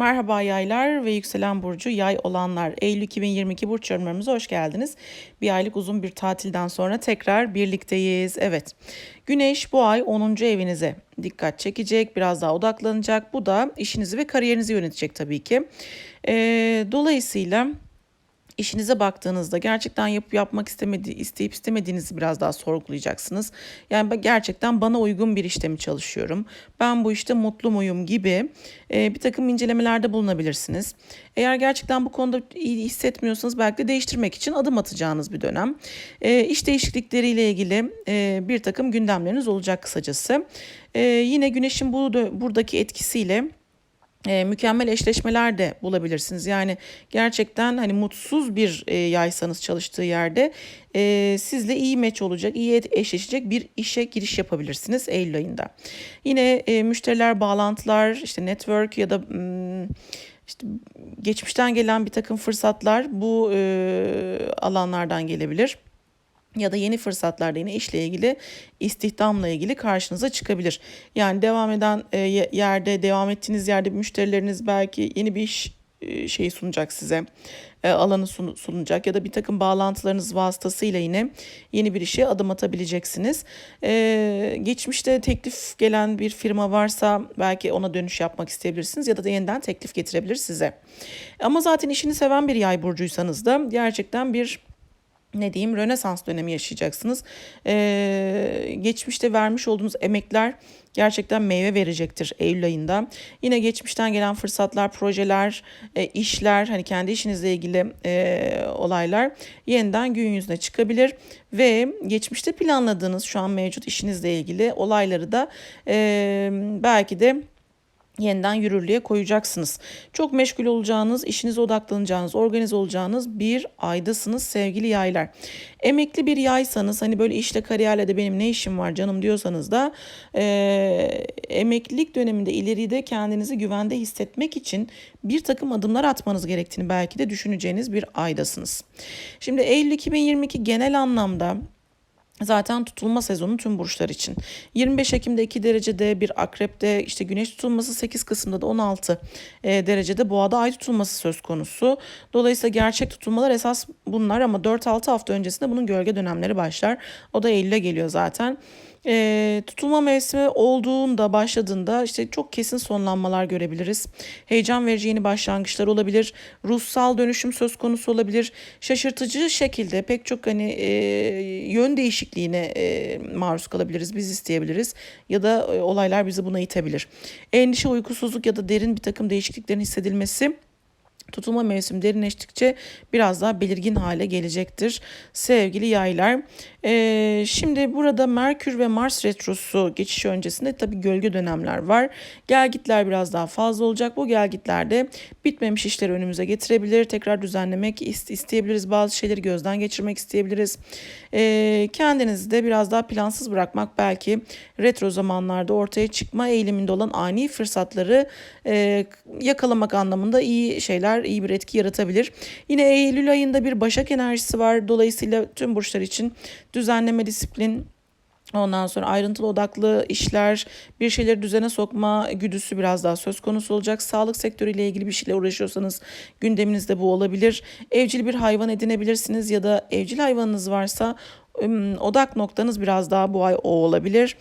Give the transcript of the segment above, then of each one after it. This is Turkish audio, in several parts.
Merhaba yaylar ve yükselen burcu yay olanlar. Eylül 2022 burç yorumlarımıza hoş geldiniz. Bir aylık uzun bir tatilden sonra tekrar birlikteyiz. Evet. Güneş bu ay 10. evinize dikkat çekecek, biraz daha odaklanacak. Bu da işinizi ve kariyerinizi yönetecek tabii ki. Ee, dolayısıyla işinize baktığınızda gerçekten yapıp yapmak istemedi, isteyip istemediğinizi biraz daha sorgulayacaksınız. Yani gerçekten bana uygun bir işte mi çalışıyorum? Ben bu işte mutlu muyum gibi e, bir takım incelemelerde bulunabilirsiniz. Eğer gerçekten bu konuda iyi hissetmiyorsanız belki de değiştirmek için adım atacağınız bir dönem. E, iş değişiklikleriyle ilgili e, bir takım gündemleriniz olacak kısacası. E, yine güneşin bu buradaki etkisiyle e, mükemmel eşleşmeler de bulabilirsiniz. Yani gerçekten hani mutsuz bir e, yaysanız çalıştığı yerde e, sizle iyi meç olacak, iyi eşleşecek bir işe giriş yapabilirsiniz Eylül ayında. Yine e, müşteriler, bağlantılar, işte network ya da hmm, işte geçmişten gelen bir takım fırsatlar bu e, alanlardan gelebilir ya da yeni fırsatlarda yine işle ilgili istihdamla ilgili karşınıza çıkabilir. Yani devam eden e, yerde devam ettiğiniz yerde müşterileriniz belki yeni bir iş e, şeyi sunacak size e, alanı sunacak ya da bir takım bağlantılarınız vasıtasıyla yine yeni bir işe adım atabileceksiniz. geçmişte teklif gelen bir firma varsa belki ona dönüş yapmak isteyebilirsiniz ya da yeniden teklif getirebilir size. Ama zaten işini seven bir yay burcuysanız da gerçekten bir ne diyeyim Rönesans dönemi yaşayacaksınız. Ee, geçmişte vermiş olduğunuz emekler gerçekten meyve verecektir Eylül ayında. Yine geçmişten gelen fırsatlar, projeler, e, işler, hani kendi işinizle ilgili e, olaylar yeniden gün yüzüne çıkabilir ve geçmişte planladığınız şu an mevcut işinizle ilgili olayları da e, belki de yeniden yürürlüğe koyacaksınız. Çok meşgul olacağınız, işinize odaklanacağınız, organize olacağınız bir aydasınız sevgili yaylar. Emekli bir yaysanız hani böyle işle kariyerle de benim ne işim var canım diyorsanız da e, emeklilik döneminde ileride kendinizi güvende hissetmek için bir takım adımlar atmanız gerektiğini belki de düşüneceğiniz bir aydasınız. Şimdi Eylül 2022 genel anlamda zaten tutulma sezonu tüm burçlar için. 25 Ekim'de 2 derecede bir akrepte işte güneş tutulması 8 Kasım'da da 16 e, derecede boğada ay tutulması söz konusu. Dolayısıyla gerçek tutulmalar esas bunlar ama 4-6 hafta öncesinde bunun gölge dönemleri başlar. O da Eylül'e geliyor zaten e, tutulma mevsimi olduğunda başladığında işte çok kesin sonlanmalar görebiliriz. Heyecan verici yeni başlangıçlar olabilir. Ruhsal dönüşüm söz konusu olabilir. Şaşırtıcı şekilde pek çok hani e, yön değişikliğine e, maruz kalabiliriz. Biz isteyebiliriz ya da e, olaylar bizi buna itebilir. Endişe, uykusuzluk ya da derin bir takım değişikliklerin hissedilmesi tutulma mevsim derinleştikçe biraz daha belirgin hale gelecektir sevgili yaylar. Ee, şimdi burada Merkür ve Mars retrosu geçişi öncesinde tabi gölge dönemler var. Gelgitler biraz daha fazla olacak. Bu gelgitlerde bitmemiş işleri önümüze getirebilir. Tekrar düzenlemek isteyebiliriz. Bazı şeyleri gözden geçirmek isteyebiliriz. Ee, kendinizi de biraz daha plansız bırakmak belki retro zamanlarda ortaya çıkma eğiliminde olan ani fırsatları e, yakalamak anlamında iyi şeyler, iyi bir etki yaratabilir. Yine Eylül ayında bir Başak enerjisi var. Dolayısıyla tüm burçlar için düzenleme, disiplin, Ondan sonra ayrıntılı odaklı işler, bir şeyleri düzene sokma güdüsü biraz daha söz konusu olacak. Sağlık sektörüyle ilgili bir şeyle uğraşıyorsanız gündeminizde bu olabilir. Evcil bir hayvan edinebilirsiniz ya da evcil hayvanınız varsa odak noktanız biraz daha bu ay o olabilir.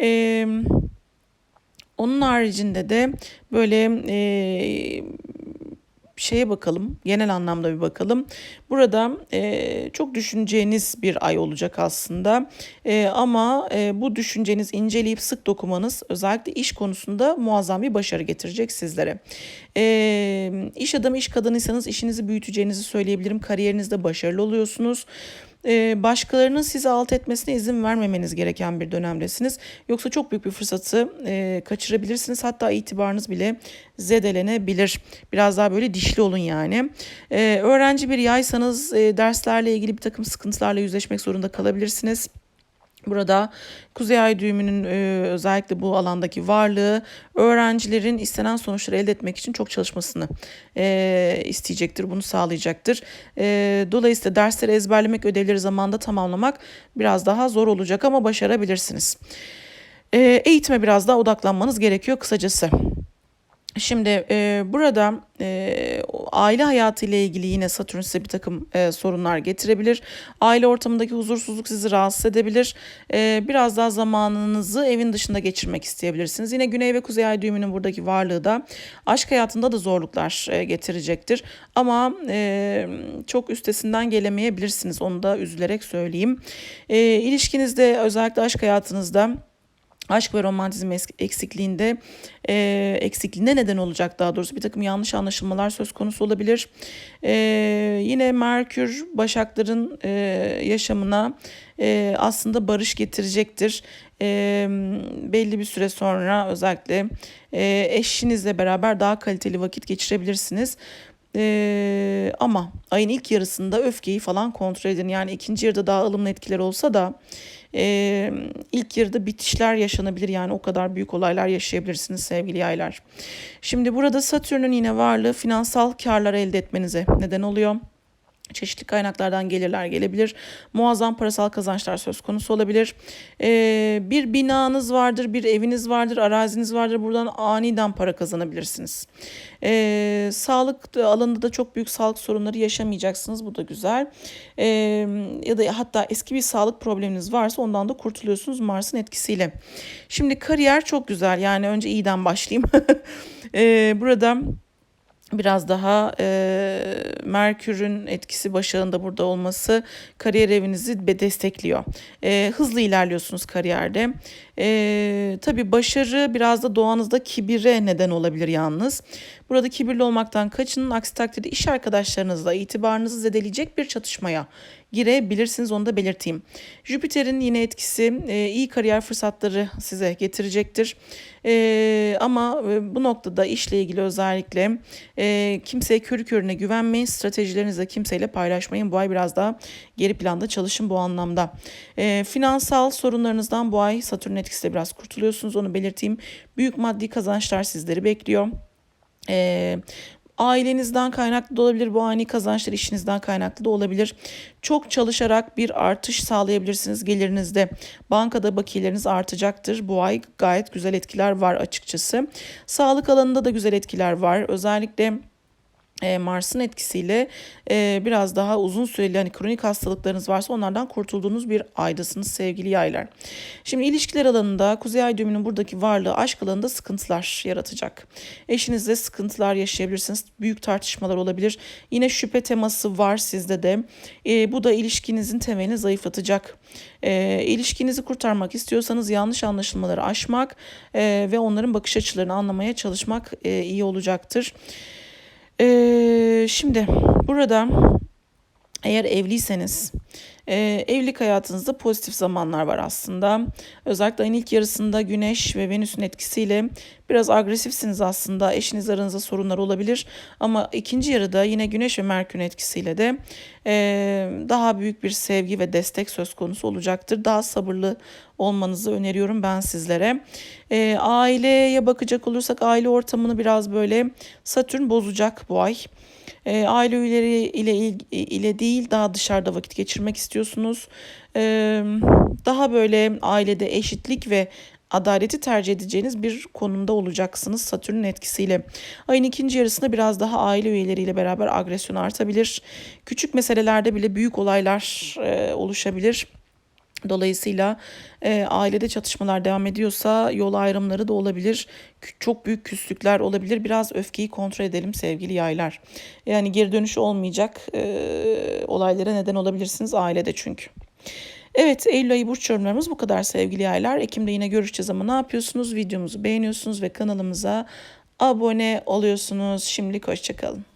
Ee, onun haricinde de böyle e, şeye bakalım. Genel anlamda bir bakalım. Burada e, çok düşüneceğiniz bir ay olacak aslında. E, ama e, bu düşünceniz inceleyip sık dokumanız özellikle iş konusunda muazzam bir başarı getirecek sizlere. E, iş adamı, iş kadınıysanız işinizi büyüteceğinizi söyleyebilirim. Kariyerinizde başarılı oluyorsunuz. Ee, başkalarının sizi alt etmesine izin vermemeniz gereken bir dönemdesiniz. Yoksa çok büyük bir fırsatı e, kaçırabilirsiniz. Hatta itibarınız bile zedelenebilir. Biraz daha böyle dişli olun yani. Ee, öğrenci bir yaysanız e, derslerle ilgili bir takım sıkıntılarla yüzleşmek zorunda kalabilirsiniz. Burada Kuzey Ay düğümünün e, özellikle bu alandaki varlığı öğrencilerin istenen sonuçları elde etmek için çok çalışmasını e, isteyecektir. Bunu sağlayacaktır. E, dolayısıyla dersleri ezberlemek, ödevleri zamanda tamamlamak biraz daha zor olacak ama başarabilirsiniz. E, eğitime biraz daha odaklanmanız gerekiyor kısacası. Şimdi e, burada e, aile hayatı ile ilgili yine Satürn size bir takım e, sorunlar getirebilir. Aile ortamındaki huzursuzluk sizi rahatsız edebilir. E, biraz daha zamanınızı evin dışında geçirmek isteyebilirsiniz. Yine Güney ve Kuzey Ay düğümünün buradaki varlığı da aşk hayatında da zorluklar e, getirecektir. Ama e, çok üstesinden gelemeyebilirsiniz. Onu da üzülerek söyleyeyim. E, ilişkinizde özellikle aşk hayatınızda aşk ve romantizm eksikliğinde e, eksikliğine neden olacak daha doğrusu bir takım yanlış anlaşılmalar söz konusu olabilir. E, yine Merkür Başakların e, yaşamına e, aslında barış getirecektir. E, belli bir süre sonra özellikle e, eşinizle beraber daha kaliteli vakit geçirebilirsiniz. Ee, ama ayın ilk yarısında öfkeyi falan kontrol edin. Yani ikinci yarıda daha ılımlı etkiler olsa da e, ilk yarıda bitişler yaşanabilir. Yani o kadar büyük olaylar yaşayabilirsiniz sevgili yaylar. Şimdi burada Satürn'ün yine varlığı finansal karlar elde etmenize neden oluyor. Çeşitli kaynaklardan gelirler gelebilir. Muazzam parasal kazançlar söz konusu olabilir. Ee, bir binanız vardır, bir eviniz vardır, araziniz vardır. Buradan aniden para kazanabilirsiniz. Ee, sağlık alanında da çok büyük sağlık sorunları yaşamayacaksınız. Bu da güzel. Ee, ya da hatta eski bir sağlık probleminiz varsa ondan da kurtuluyorsunuz Mars'ın etkisiyle. Şimdi kariyer çok güzel. Yani önce iyiden başlayayım. ee, burada biraz daha e, Merkür'ün etkisi başağında burada olması kariyer evinizi destekliyor. E, hızlı ilerliyorsunuz kariyerde. E, tabii başarı biraz da doğanızda kibire neden olabilir yalnız. Burada kibirli olmaktan kaçının. Aksi takdirde iş arkadaşlarınızla itibarınızı zedeleyecek bir çatışmaya girebilirsiniz onu da belirteyim. Jüpiter'in yine etkisi e, iyi kariyer fırsatları size getirecektir. E, ama e, bu noktada işle ilgili özellikle e, kimseye körü körüne güvenmeyin. Stratejilerinizi kimseyle paylaşmayın. Bu ay biraz daha geri planda çalışın bu anlamda. E, finansal sorunlarınızdan bu ay Satürn etkisiyle biraz kurtuluyorsunuz onu belirteyim. Büyük maddi kazançlar sizleri bekliyor. Ee, ailenizden kaynaklı da olabilir bu ani kazançlar işinizden kaynaklı da olabilir. Çok çalışarak bir artış sağlayabilirsiniz gelirinizde. Bankada bakiyeleriniz artacaktır. Bu ay gayet güzel etkiler var açıkçası. Sağlık alanında da güzel etkiler var. Özellikle e, Mars'ın etkisiyle e, biraz daha uzun süreli hani kronik hastalıklarınız varsa onlardan kurtulduğunuz bir aydasınız sevgili yaylar. Şimdi ilişkiler alanında Kuzey Ay düğümünün buradaki varlığı aşk alanında sıkıntılar yaratacak. Eşinizle sıkıntılar yaşayabilirsiniz. Büyük tartışmalar olabilir. Yine şüphe teması var sizde de. E, bu da ilişkinizin temelini zayıflatacak. E, ilişkinizi kurtarmak istiyorsanız yanlış anlaşılmaları aşmak e, ve onların bakış açılarını anlamaya çalışmak e, iyi olacaktır. Ee, şimdi burada eğer evliyseniz e, evlilik hayatınızda pozitif zamanlar var aslında. Özellikle ayın ilk yarısında Güneş ve Venüs'ün etkisiyle biraz agresifsiniz aslında. Eşiniz aranızda sorunlar olabilir. Ama ikinci yarıda yine Güneş ve Merkür'ün etkisiyle de e, daha büyük bir sevgi ve destek söz konusu olacaktır. Daha sabırlı olmanızı öneriyorum ben sizlere. E, aileye bakacak olursak aile ortamını biraz böyle Satürn bozacak bu ay. E, aile üyeleri ile ile değil daha dışarıda vakit geçirmek istiyorsunuz. E, daha böyle ailede eşitlik ve adaleti tercih edeceğiniz bir konumda olacaksınız Satürn'ün etkisiyle. Ayın ikinci yarısında biraz daha aile üyeleriyle beraber agresyon artabilir. Küçük meselelerde bile büyük olaylar e, oluşabilir. Dolayısıyla e, ailede çatışmalar devam ediyorsa yol ayrımları da olabilir. Çok büyük küslükler olabilir. Biraz öfkeyi kontrol edelim sevgili yaylar. Yani geri dönüş olmayacak e, olaylara neden olabilirsiniz ailede çünkü. Evet Eylül ayı burç yorumlarımız bu kadar sevgili yaylar. Ekim'de yine görüşeceğiz ama ne yapıyorsunuz? Videomuzu beğeniyorsunuz ve kanalımıza abone oluyorsunuz. Şimdilik hoşçakalın.